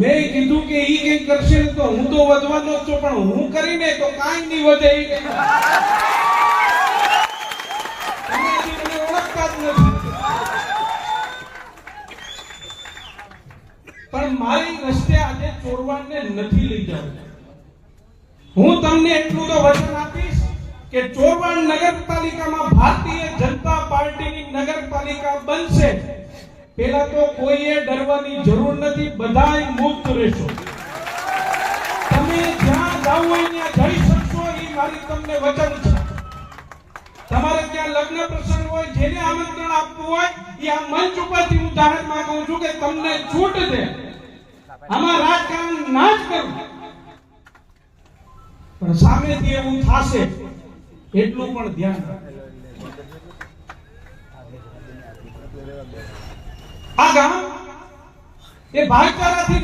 મેં કીધું કે ઈ કઈ કરશે તો હું તો વધવાનો જ પણ હું કરીને તો કાઈ નહીં વધે. ઈ કે. પણ મારી રસ્તે આજે ચોરવાને નથી લઈ જવું. હું તમને એટલું તો વચન આપીશ કે ચોરવાડ નગરપાલિકામાં ભારતીય જનતા પાર્ટીની નગરપાલિકા બનશે. પેલા તો કોઈએ ડરવાની જરૂર નથી, બધાય મુક્ત રહેશો. તમે જ્યાં જાવ હોય ત્યાં જઈ શકશો, એ મારી તમને વચન છે. તમારે ત્યાં લગ્ન પ્રસંગ હોય, જેને આમંત્રણ આપવું હોય, એ આ મંચ ઉપરથી હું જાહેર માંગુ છું કે તમને છૂટ દે. આમાં રાજકારણ ના જ કરું. પણ સામેથી એવું થાશે, એટલું પણ ધ્યાન રાખજો. આ ગામ એ ભાઈચારાથી